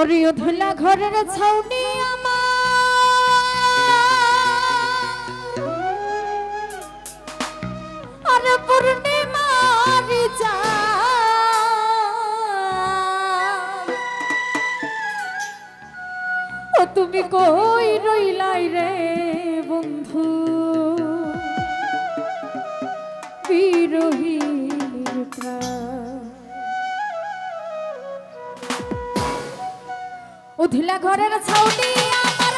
ওরে ধুলা ঘরের ছাউনি আমার। পূর্ণিমারি যা তুমি কই রইলাই রে বন্ধু? বিরোহীর প্রাণ। ଉଧିଲା ଘରର ଛାଉଟି ଆମ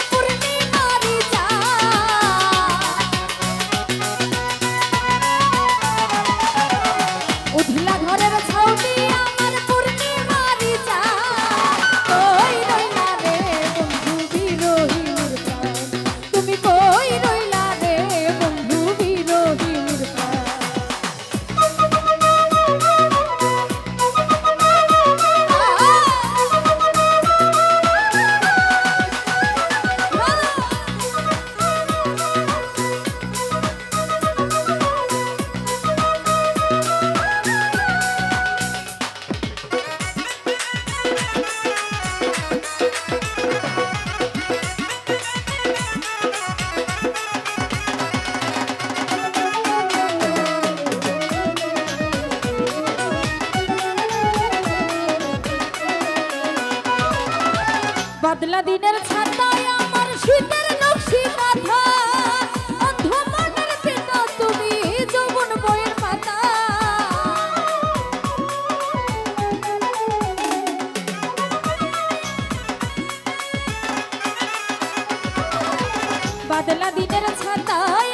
বাদলা দিনের ছাতায়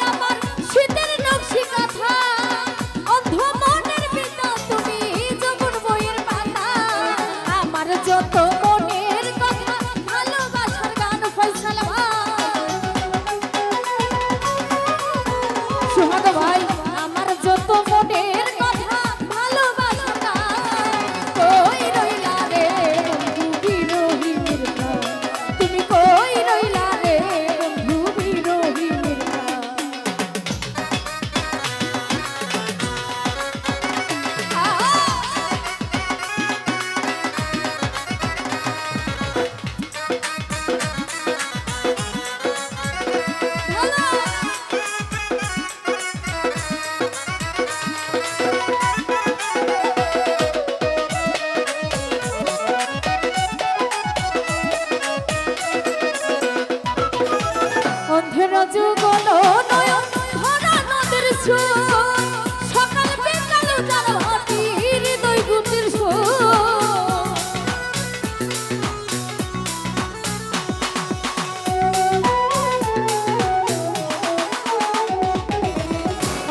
কালো নয়ন ভরা নদের স্রোত। সকাল বিকাল যার মাটি হৃদয় গুণের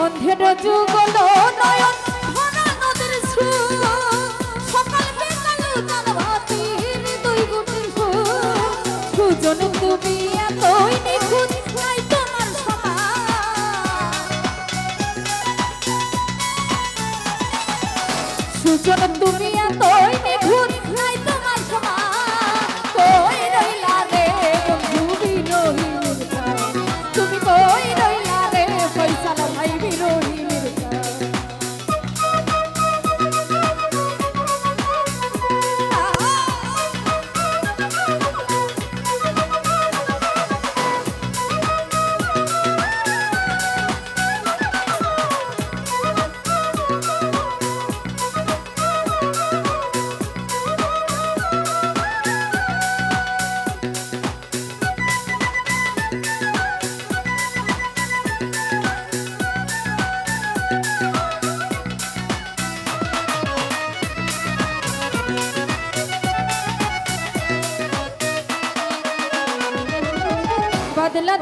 অন্ধের যুগল নয়ন সুযোগ তুমি এত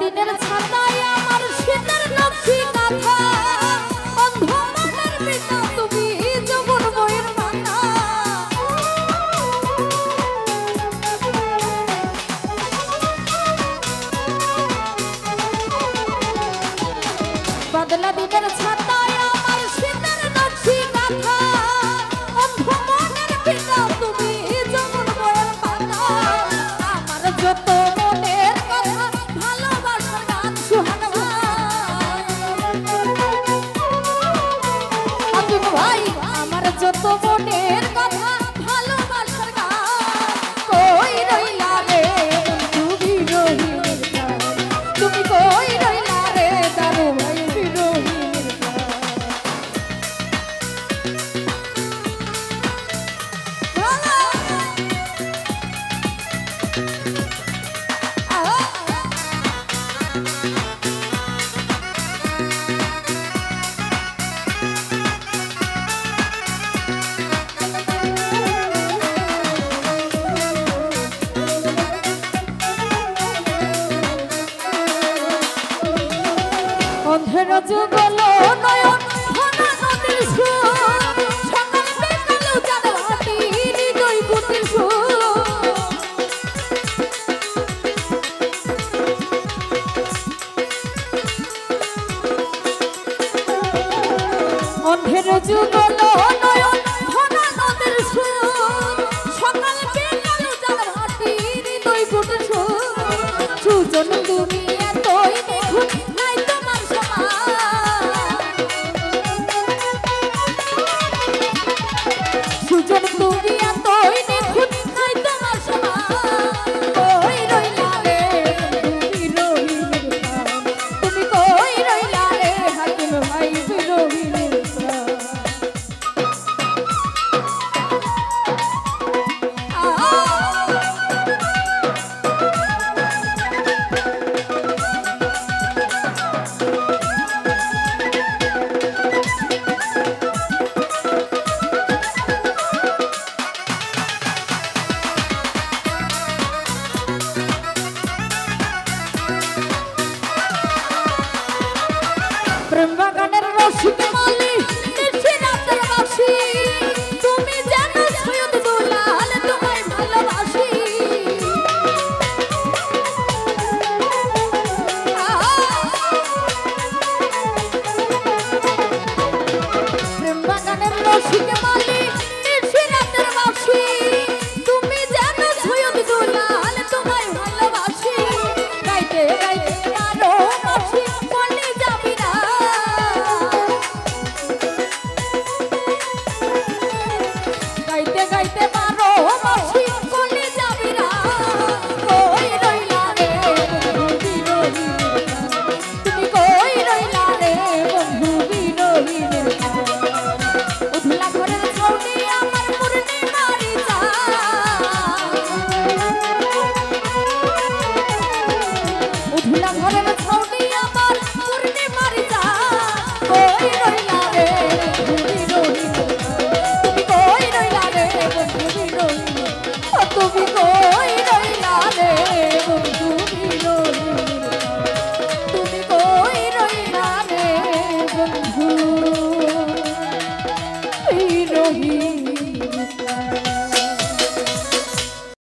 দিনে মনে Go! তুমি কই